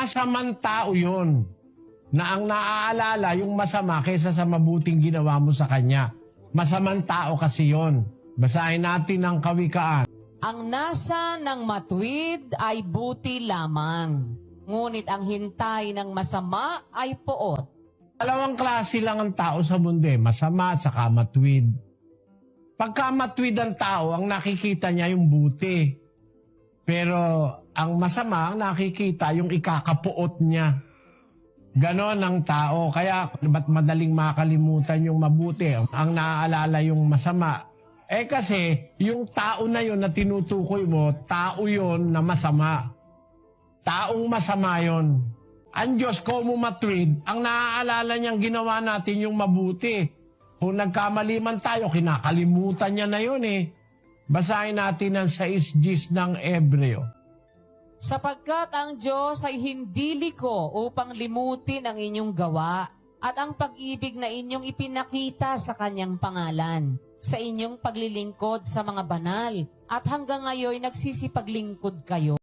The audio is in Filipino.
masamang tao yun. Na ang naaalala yung masama kaysa sa mabuting ginawa mo sa kanya. Masamang tao kasi yon. Basahin natin ang kawikaan. Ang nasa ng matuwid ay buti lamang. Ngunit ang hintay ng masama ay poot. Dalawang klase lang ang tao sa mundo eh. Masama at saka matwid. Pagka matwid ang tao, ang nakikita niya yung buti. Pero ang masama, ang nakikita yung ikakapuot niya. Ganon ang tao. Kaya ba't madaling makalimutan yung mabuti? Ang naaalala yung masama. Eh kasi, yung tao na yon na tinutukoy mo, tao yon na masama. Taong masama yon. Ang Diyos, como matwid, ang naaalala niyang ginawa natin yung mabuti. Kung nagkamali man tayo, kinakalimutan niya na yun eh. Basahin natin ang 6 Gs ng Ebreo. Sapagkat ang Diyos ay hindi liko upang limutin ang inyong gawa at ang pag-ibig na inyong ipinakita sa kanyang pangalan, sa inyong paglilingkod sa mga banal, at hanggang ngayon nagsisipaglingkod kayo.